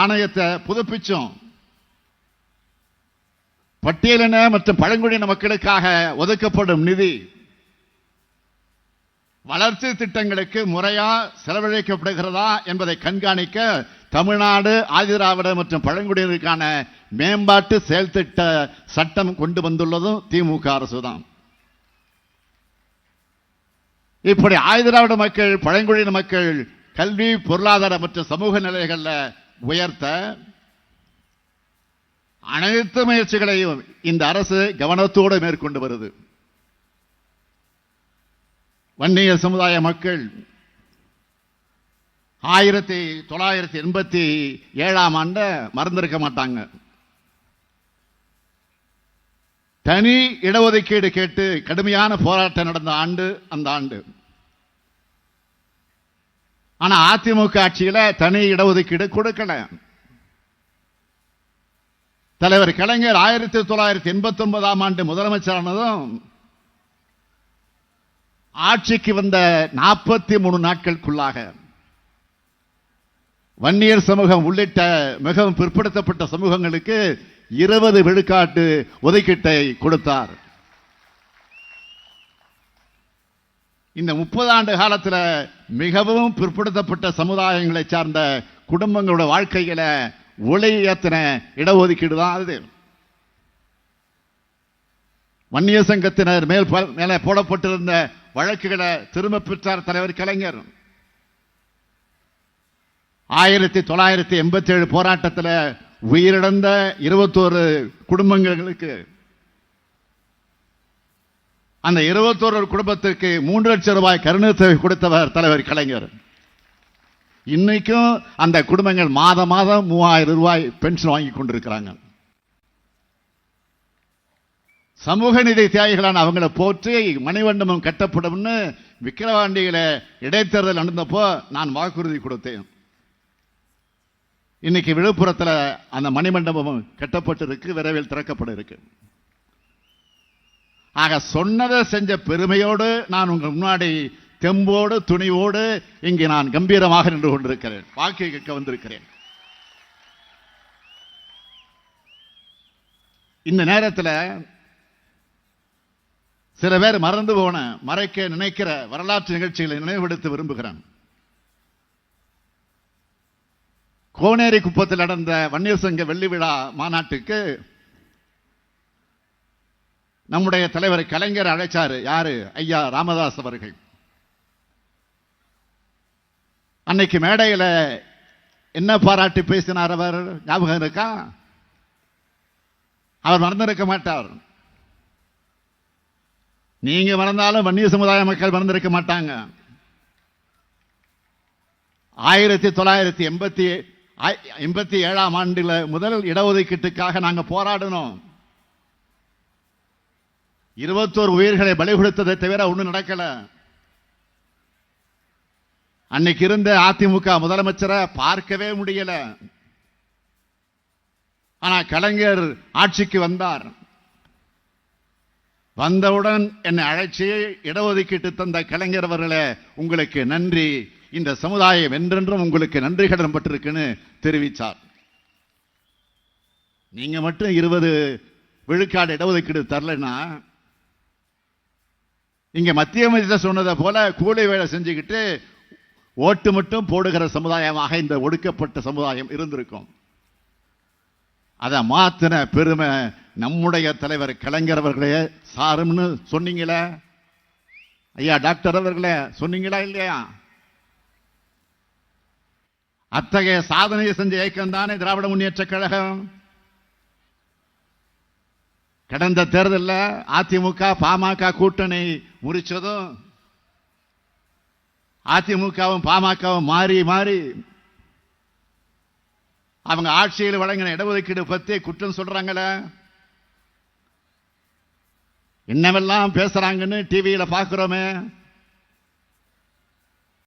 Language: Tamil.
ஆணையத்தை புதுப்பிச்சோம். பட்டியலின மற்றும் பழங்குடியின மக்களுக்காக ஒதுக்கப்படும் நிதி வளர்ச்சி திட்டங்களுக்கு முறையா செலவழிக்கப்படுகிறதா என்பதை கண்காணிக்க தமிழ்நாடு ஆதிதிராவிட மற்றும் பழங்குடியினருக்கான மேம்பாட்டு செயல் திட்ட சட்டம் கொண்டு வந்துள்ளதும் திமுக அரசு தான் இப்படி ஆயுதிராவிட மக்கள் பழங்குடியின மக்கள் கல்வி பொருளாதார மற்றும் சமூக நிலைகளில் உயர்த்த அனைத்து முயற்சிகளையும் இந்த அரசு கவனத்தோடு மேற்கொண்டு வருது. வன்னிய சமுதாய மக்கள் ஆயிரத்தி தொள்ளாயிரத்தி எண்பத்தி ஏழாம் ஆண்ட மறந்திருக்க மாட்டாங்க. தனி இடஒதுக்கீடு கேட்டு கடுமையான போராட்டம் நடந்த ஆண்டு அந்த ஆண்டு. ஆனா அதிமுக ஆட்சியில தனி இடஒதுக்கீடு கொடுக்கல. தலைவர் கலைஞர் ஆயிரத்தி தொள்ளாயிரத்தி எண்பத்தி ஒன்பதாம் ஆண்டு முதலமைச்சரானதும் ஆட்சிக்கு வந்த நாற்பத்தி மூணு நாட்களுக்குள்ளாக வன்னியர் சமூகம் உள்ளிட்ட மிகவும் பிற்படுத்தப்பட்ட சமூகங்களுக்கு இருபது விழுக்காட்டு ஒதுக்கீட்டை கொடுத்தார். இந்த முப்பது ஆண்டு காலத்தில் மிகவும் பிற்படுத்தப்பட்ட சமுதாயங்களை சார்ந்த குடும்பங்களோட வாழ்க்கையில ஒளி ஏத்தின இடஒதுக்கீடு தான் அது. வன்னிய சங்கத்தினர் மேல் ப- மேலே போடப்பட்டிருந்த வழக்குகளை திரும்ப பெற்றார் தலைவர் கலைஞர். ஆயிரத்தி தொள்ளாயிரத்தி எண்பத்தி ஏழு போராட்டத்தில் உயிரிழந்த இருபத்தோரு குடும்பங்களுக்கு அந்த இருபத்தோரு குடும்பத்திற்கு மூன்று லட்சம் ரூபாய் கருணத்தொகை கொடுத்தவர் தலைவர் கலைஞர். இன்னைக்கும் அந்த குடும்பங்கள் மாதம் மாதம் மூவாயிரம் ரூபாய் பென்ஷன் வாங்கி கொண்டிருக்கிறாங்க. சமூக நிதி தியாகிகளான அவங்கள போற்றி மணிமண்டபம் கட்டப்படும்னு விக்கிரவாண்டியில் இடைத்தேர்தல் நடந்தப்போ நான் வாக்குறுதி கொடுத்தேன். இன்னைக்கு விழுப்புரத்தில் அந்த மணிமண்டபம் கட்டப்பட்டிருக்கு விரைவில் திறக்கப்பட இருக்கு ஆக சொன்னதை செஞ்ச பெருமையோடு நான் உங்கள் முன்னாடி தெம்போடு துணிவோடு இங்கே நான் கம்பீரமாக நின்று கொண்டிருக்கிறேன். வாக்கு கேட்க வந்திருக்கிறேன். இந்த நேரத்தில் சில பேர் மறந்து போன மறைக்க நினைக்கிற வரலாற்று நிகழ்ச்சிகளை நினைவுபடுத்த விரும்புகிறேன். கோனேரி குப்பத்தில் நடந்த வன்னியர் சங்க வெள்ளி விழா மாநாட்டுக்கு நம்முடைய தலைவர் கலைஞர் அழைச்சாரு. யாரு? ஐயா ராமதாஸ் அவர்கள். அன்னைக்கு மேடையில் என்ன பாராட்டி பேசினார் அவர்? ஞாபகம் இருக்கா? அவர் மறந்திருக்க மாட்டார். நீங்க மறந்தாலும் வன்னிய சமுதாய மக்கள் மறந்திருக்க மாட்டாங்க. ஆயிரத்தி தொள்ளாயிரத்தி எண்பத்தி எண்பத்தி ஏழாம் ஆண்டில் முதல் இடஒதுக்கீட்டுக்காக நாங்கள் போராடினோம். இருபத்தோரு உயிர்களை பலி கொடுத்ததை தவிர ஒன்றும் நடக்கல. அன்னைக்கு இருந்த அதிமுக முதலமைச்சரை பார்க்கவே முடியல. ஆனா கலைஞர் ஆட்சிக்கு வந்தார். வந்தவுடன் என்னை அழைச்சி இடஒதுக்கீட்டு தந்த கலைஞர் அவர்களே உங்களுக்கு நன்றி. இந்த சமுதாயம் என்றென்றும் உங்களுக்கு நன்றி கடன் பட்டிருக்குன்னு தெரிவித்தார். நீங்க மட்டும் இருபது விழுக்காடு இடஒதுக்கீடு தரலைன்னா இங்கே மத்திய அமைச்சர் சொன்னதை போல கூலி வேலை செஞ்சுக்கிட்டு ஓட்டு மட்டும் போடுகிற சமுதாயமாக இந்த ஒடுக்கப்பட்ட சமுதாயம் இருந்திருக்கும். அதை மாத்தின பெருமை நம்முடைய தலைவர் கலைஞர் அவர்களே சாரும்னு சொன்னீங்களே? ஐயா டாக்டர் அவர்களே சொன்னீங்களா இல்லையா? அத்தகைய சாதனையை செஞ்ச இயக்கம் தானே திராவிட முன்னேற்ற கழகம்? கடந்த தேர்தலில் அதிமுக பாமக கூட்டணி முறிச்சதும் அதிமுகவும் பாமகவும் மாறி மாறி அவங்க ஆட்சியில் வழங்கின இடஒதுக்கீடு பற்றி குற்றம் சொல்றாங்களே? என்னவெல்லாம் பேசுறாங்கன்னு டிவியில் பார்க்குறோமே.